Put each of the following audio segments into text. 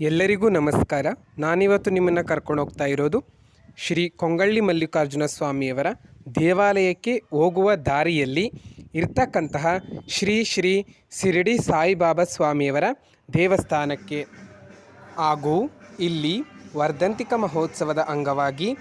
ಎಲ್ಲರಿಗೂ ನಮಸ್ಕಾರ. ನಾನಿವತ್ತು ನಿಮ್ಮನ್ನು ಕರ್ಕೊಂಡು ಹೋಗ್ತಾ ಇರೋದು ಶ್ರೀ ಕೊಂಗಳ್ಳಿ ಮಲ್ಲಿಕಾರ್ಜುನ ಸ್ವಾಮಿಯವರ ದೇವಾಲಯಕ್ಕೆ ಹೋಗುವ ದಾರಿಯಲ್ಲಿ ಇರ್ತಕ್ಕಂತಹ ಶ್ರೀ ಶ್ರೀ ಶಿರಡಿ ಸಾಯಿಬಾಬಾ ಸ್ವಾಮಿಯವರ ದೇವಸ್ಥಾನಕ್ಕೆ ಹಾಗೂ ಇಲ್ಲಿ ವರ್ಧಂತಿಕ ಮಹೋತ್ಸವದ ಅಂಗವಾಗಿ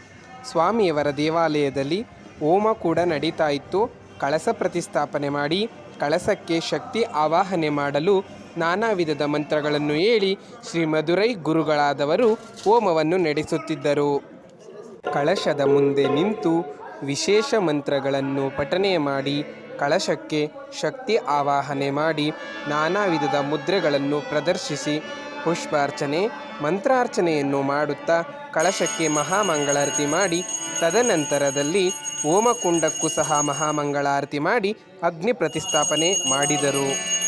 ಸ್ವಾಮಿಯವರ ದೇವಾಲಯದಲ್ಲಿ ಹೋಮ ಕೂಡ ನಡೀತಾ ಇತ್ತು. ಕಳಸ ಪ್ರತಿಷ್ಠಾಪನೆ ಮಾಡಿ, ಕಳಸಕ್ಕೆ ಶಕ್ತಿ ಆವಾಹನೆ ಮಾಡಲು ನಾನಾ ವಿಧದ ಮಂತ್ರಗಳನ್ನು ಹೇಳಿ ಶ್ರೀ ಮಧುರೈ ಗುರುಗಳಾದವರು ಹೋಮವನ್ನು ನಡೆಸುತ್ತಿದ್ದರು. ಕಳಶದ ಮುಂದೆ ನಿಂತು ವಿಶೇಷ ಮಂತ್ರಗಳನ್ನು ಪಠನೆ ಮಾಡಿ, ಕಳಶಕ್ಕೆ ಶಕ್ತಿ ಆವಾಹನೆ ಮಾಡಿ, ನಾನಾ ವಿಧದ ಮುದ್ರೆಗಳನ್ನು ಪ್ರದರ್ಶಿಸಿ, ಪುಷ್ಪಾರ್ಚನೆ, ಮಂತ್ರಾರ್ಚನೆಯನ್ನು ಮಾಡುತ್ತಾ ಕಳಶಕ್ಕೆ ಮಹಾಮಂಗಳಾರತಿ ಮಾಡಿ, ತದನಂತರದಲ್ಲಿ ಹೋಮಕುಂಡಕ್ಕೂ ಸಹ ಮಹಾಮಂಗಳಾರತಿ ಮಾಡಿ ಅಗ್ನಿ ಪ್ರತಿಷ್ಠಾಪನೆ ಮಾಡಿದರು.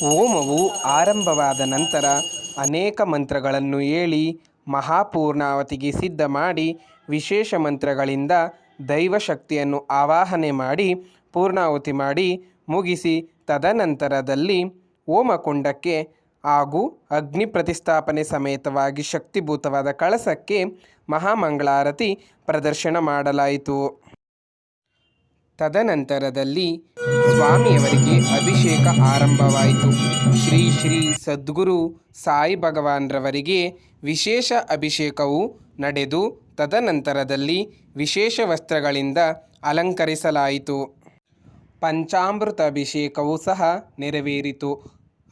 ಹೋಮವು ಆರಂಭವಾದ ನಂತರ ಅನೇಕ ಮಂತ್ರಗಳನ್ನು ಹೇಳಿ ಮಹಾಪೂರ್ಣಾವತಿಗೆ ಸಿದ್ಧ ಮಾಡಿ ವಿಶೇಷ ಮಂತ್ರಗಳಿಂದ ದೈವಶಕ್ತಿಯನ್ನು ಆವಾಹನೆ ಮಾಡಿ ಪೂರ್ಣಾವತಿ ಮಾಡಿ ಮುಗಿಸಿ ತದನಂತರದಲ್ಲಿ ಹೋಮಕುಂಡಕ್ಕೆ ಹಾಗೂ ಅಗ್ನಿ ಪ್ರತಿಷ್ಠಾಪನೆ ಸಮೇತವಾಗಿ ಶಕ್ತಿಭೂತವಾದ ಕಳಸಕ್ಕೆ ಮಹಾಮಂಗಳಾರತಿ ಪ್ರದರ್ಶನ ಮಾಡಲಾಯಿತು. ತದನಂತರದಲ್ಲಿ ಸ್ವಾಮಿಯವರಿಗೆ ಅಭಿಷೇಕ ಆರಂಭವಾಯಿತು. ಶ್ರೀ ಶ್ರೀ ಸದ್ಗುರು ಸಾಯಿ ಭಗವಾನ್ರವರಿಗೆ ವಿಶೇಷ ಅಭಿಷೇಕವು ನಡೆದು ತದನಂತರದಲ್ಲಿ ವಿಶೇಷ ವಸ್ತ್ರಗಳಿಂದ ಅಲಂಕರಿಸಲಾಯಿತು. ಪಂಚಾಮೃತ ಅಭಿಷೇಕವೂ ಸಹ ನೆರವೇರಿತು.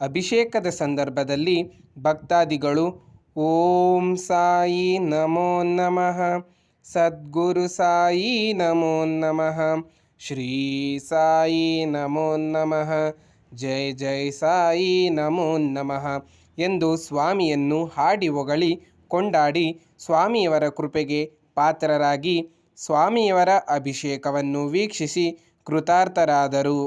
ಅಭಿಷೇಕದ ಸಂದರ್ಭದಲ್ಲಿ ಭಕ್ತಾದಿಗಳು, ಓಂ ಸಾಯಿ ನಮೋ ನಮಃ, ಸದ್ಗುರು ಸಾಯಿ ನಮೋ ನಮಃ ಶ್ರೀ ಸಾಯಿ ನಮೋ ನಮಃ. ಜೈ ಜೈ ಸಾಯಿ ನಮೋ ನಮಃ. ಎಂದು ಸ್ವಾಮಿಯನ್ನು ಹಾಡಿ ಹೊಗಳಿ, ಕೊಂಡಾಡಿ ಸ್ವಾಮಿಯವರ ಕೃಪೆಗೆ ಪಾತ್ರರಾಗಿ ಸ್ವಾಮಿಯವರ ಅಭಿಷೇಕವನ್ನು ವೀಕ್ಷಿಸಿ ಕೃತಾರ್ಥರಾದರು.